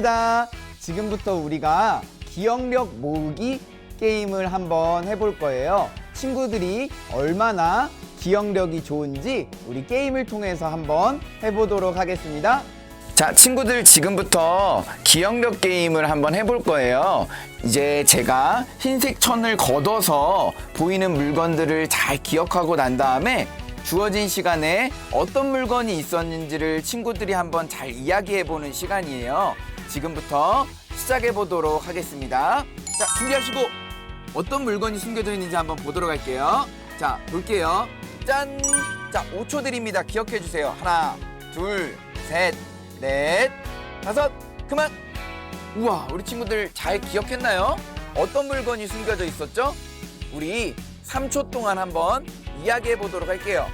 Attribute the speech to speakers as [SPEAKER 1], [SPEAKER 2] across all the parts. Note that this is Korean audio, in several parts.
[SPEAKER 1] 반갑습니다. 지금부터 우리가 기억력 모으기 게임을 한번 해볼 거예요. 친구들이 얼마나 기억력이 좋은지 우리 게임을 통해서 한번 해보도록 하겠습니다. 자, 친구들 지금부터 기억력 게임을 한번 해볼 거예요. 이제 제가 흰색 천을 걷어서 보이는 물건들을 잘 기억하고 난 다음에 주어진 시간에 어떤 물건이 있었는지를 친구들이 한번 잘 이야기해 보는 시간이에요. 지금부터 시작해 보도록 하겠습니다. 자, 준비하시고 어떤 물건이 숨겨져 있는지 한번 보도록 할게요. 자, 볼게요. 짠! 자, 5초 드립니다. 기억해 주세요. 하나, 둘, 셋, 넷, 다섯, 그만! 우와, 우리 친구들 잘 기억했나요? 어떤 물건이 숨겨져 있었죠? 우리 3초 동안 한번 이야기해 보도록 할게요.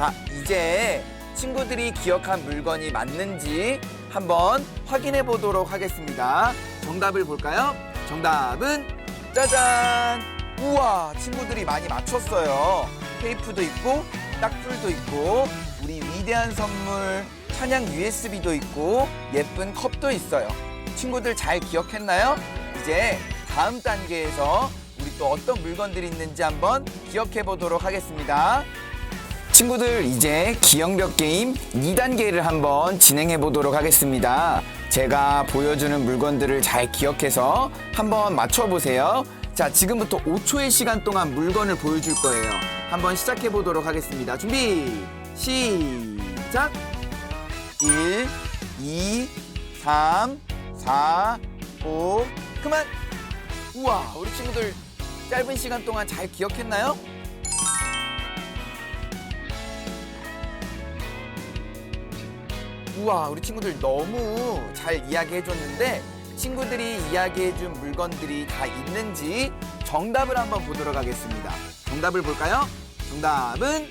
[SPEAKER 1] 자, 이제 친구들이 기억한 물건이 맞는지 한번 확인해 보도록 하겠습니다. 정답을 볼까요? 정답은 짜잔! 우와, 친구들이 많이 맞췄어요. 테이프도 있고, 딱풀도 있고, 우리 위대한 선물, 찬양 USB도 있고, 예쁜 컵도 있어요. 친구들 잘 기억했나요? 이제 다음 단계에서 우리 또 어떤 물건들이 있는지 한번 기억해 보도록 하겠습니다. 친구들 이제 기억력 게임 2단계를 한번 진행해 보도록 하겠습니다. 제가 보여주는 물건들을 잘 기억해서 한번 맞춰 보세요. 자, 지금부터 5초의 시간 동안 물건을 보여줄 거예요. 한번 시작해 보도록 하겠습니다. 준비, 시작! 1, 2, 3, 4, 5, 그만! 우와, 우리 친구들 짧은 시간 동안 잘 기억했나요? 우와, 우리 친구들 너무 잘 이야기해 줬는데 친구들이 이야기해 준 물건들이 다 있는지 정답을 한번 보도록 하겠습니다. 정답을 볼까요? 정답은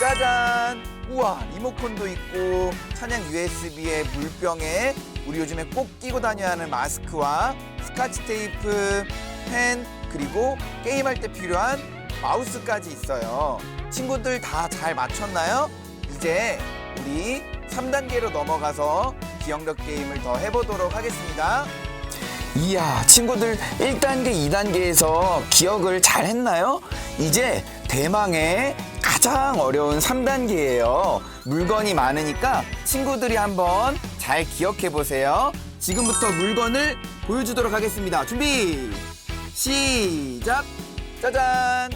[SPEAKER 1] 짜잔! 우와, 리모컨도 있고 찬양 USB에 물병에 우리 요즘에 꼭 끼고 다녀야 하는 마스크와 스카치 테이프, 펜, 그리고 게임할 때 필요한 마우스까지 있어요. 친구들 다 잘 맞췄나요? 이제 우리 3단계로 넘어가서 기억력 게임을 더 해보도록 하겠습니다. 이야, 친구들 1단계, 2단계에서 기억을 잘 했나요? 이제 대망의 가장 어려운 3단계예요. 물건이 많으니까 친구들이 한번 잘 기억해 보세요. 지금부터 물건을 보여주도록 하겠습니다. 준비! 시작! 짜잔!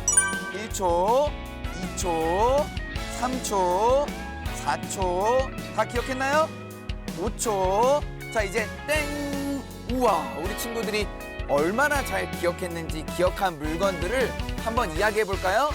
[SPEAKER 1] 1초, 2초, 3초, 4초. 다 기억했나요? 5초. 자, 이제 땡! 우와, 우리 친구들이 얼마나 잘 기억했는지 기억한 물건들을 한번 이야기해 볼까요?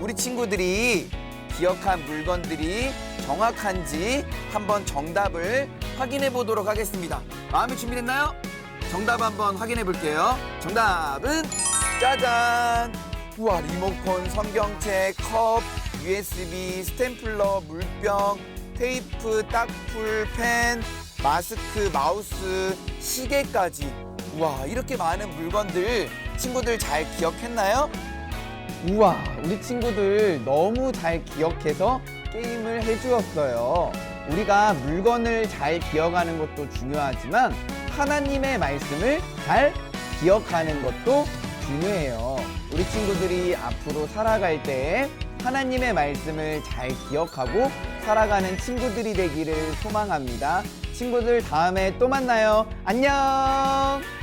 [SPEAKER 1] 우리 친구들이 기억한 물건들이 정확한지 한번 정답을 확인해 보도록 하겠습니다. 마음이 준비됐나요? 정답 한번 확인해 볼게요. 정답은 짜잔! 우와, 리모컨, 성경책, 컵, USB, 스탬플러, 물병, 테이프, 딱풀, 펜, 마스크, 마우스, 시계까지. 우와, 이렇게 많은 물건들 친구들 잘 기억했나요? 우와, 우리 친구들 너무 잘 기억해서 게임을 해주었어요. 우리가 물건을 잘 기억하는 것도 중요하지만 하나님의 말씀을 잘 기억하는 것도 중요해요. 우리 친구들이 앞으로 살아갈 때 하나님의 말씀을 잘 기억하고 살아가는 친구들이 되기를 소망합니다. 친구들 다음에 또 만나요. 안녕!